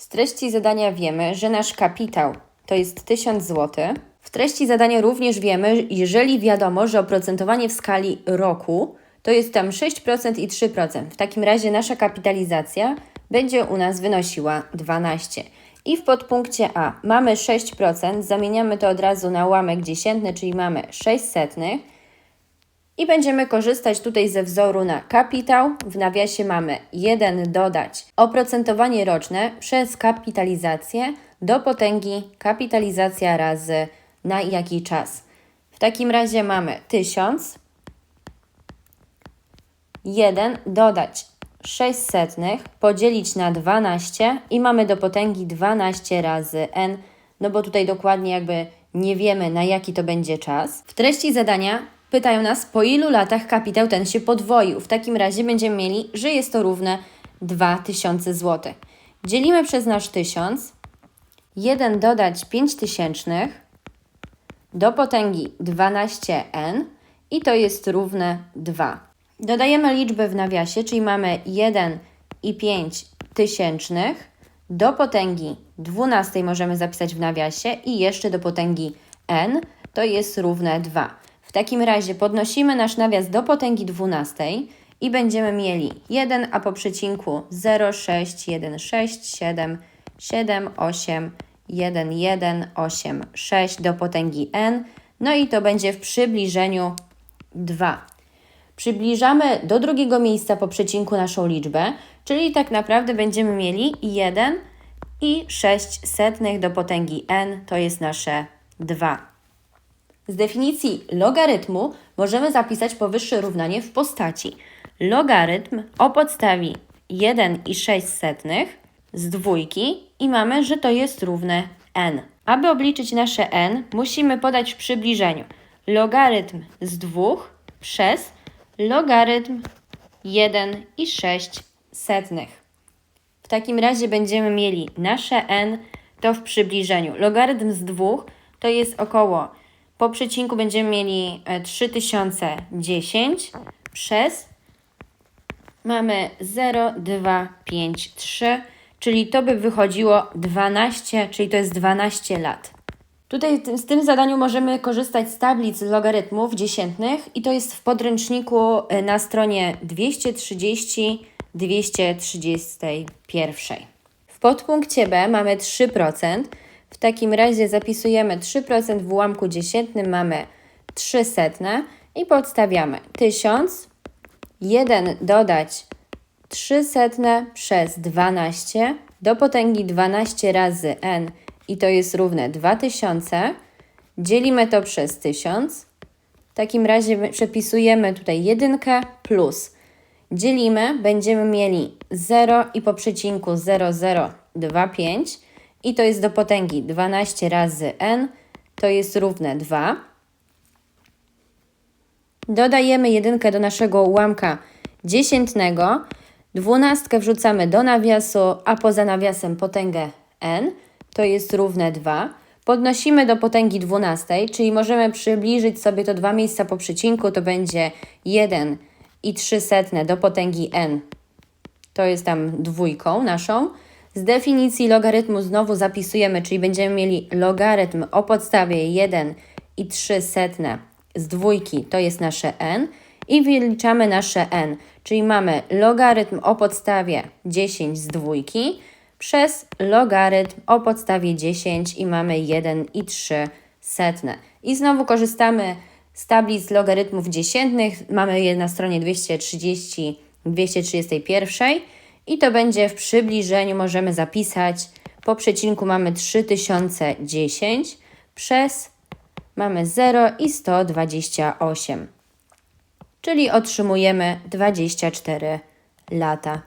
Z treści zadania wiemy, że nasz kapitał to jest 1000 zł. W treści zadania również wiemy, jeżeli wiadomo, że oprocentowanie w skali roku to jest tam 6% i 3%. W takim razie nasza kapitalizacja będzie u nas wynosiła 12. I w podpunkcie A mamy 6%, zamieniamy to od razu na ułamek dziesiętny, czyli mamy 6 setnych. I będziemy korzystać tutaj ze wzoru na kapitał. W nawiasie mamy 1 dodać oprocentowanie roczne przez kapitalizację do potęgi kapitalizacja razy na jaki czas. W takim razie mamy 1000, 1 dodać 6 setnych, podzielić na 12 i mamy do potęgi 12 razy n, no bo tutaj dokładnie jakby nie wiemy na jaki to będzie czas. W treści zadania pytają nas, po ilu latach kapitał ten się podwoił. W takim razie będziemy mieli, że jest to równe 2000 zł. Dzielimy przez nasz 1000, 1 dodać 5 tysięcznych do potęgi 12n i to jest równe 2. Dodajemy liczbę w nawiasie, czyli mamy 1 i 5 tysięcznych do potęgi 12 możemy zapisać w nawiasie i jeszcze do potęgi n to jest równe 2. W takim razie podnosimy nasz nawias do potęgi 12 i będziemy mieli 1, a po przecinku 0, 6, 1, 6, 7, 7, 8, 1, 1, 8, 6 do potęgi n. No i to będzie w przybliżeniu 2. Przybliżamy do drugiego miejsca po przecinku naszą liczbę, czyli tak naprawdę będziemy mieli 1 i 6 setnych do potęgi n, to jest nasze 2. Z definicji logarytmu możemy zapisać powyższe równanie w postaci logarytm o podstawie 1 i 6 setnych z dwójki i mamy, że to jest równe n. Aby obliczyć nasze n, musimy podać w przybliżeniu logarytm z 2 przez logarytm 1 i 6 setnych. W takim razie będziemy mieli nasze n to w przybliżeniu. Logarytm z 2 to jest około, po przecinku będziemy mieli e, 3010 przez mamy 0, 2, 5, 3, czyli to by wychodziło 12, czyli to jest 12 lat. Tutaj w tym zadaniu możemy korzystać z tablic logarytmów dziesiętnych i to jest w podręczniku e, na stronie 230-231. W podpunkcie B mamy 3%. W takim razie zapisujemy 3% w ułamku dziesiętnym, mamy 3 setne i podstawiamy 1000, 1 dodać 3 setne przez 12 do potęgi 12 razy n i to jest równe 2000. Dzielimy to przez 1000. W takim razie my przepisujemy tutaj jedynkę plus. Dzielimy, będziemy mieli 0 i po przecinku 0025 i to jest do potęgi 12 razy n, to jest równe 2. Dodajemy jedynkę do naszego ułamka dziesiętnego. Dwunastkę wrzucamy do nawiasu, a poza nawiasem potęgę n, to jest równe 2. Podnosimy do potęgi 12, czyli możemy przybliżyć sobie to dwa miejsca po przecinku, to będzie 1 i 3 setne do potęgi n, to jest tam dwójką naszą. Z definicji logarytmu znowu zapisujemy, czyli będziemy mieli logarytm o podstawie 1 i 3 setne z dwójki, to jest nasze n i wyliczamy nasze n, czyli mamy logarytm o podstawie 10 z dwójki przez logarytm o podstawie 10 i mamy 1 i 3 setne. I znowu korzystamy z tablic logarytmów dziesiętnych, mamy je na stronie 230, 231 i to będzie w przybliżeniu, możemy zapisać, po przecinku mamy 3010 przez mamy 0 i 128, czyli otrzymujemy 24 lata.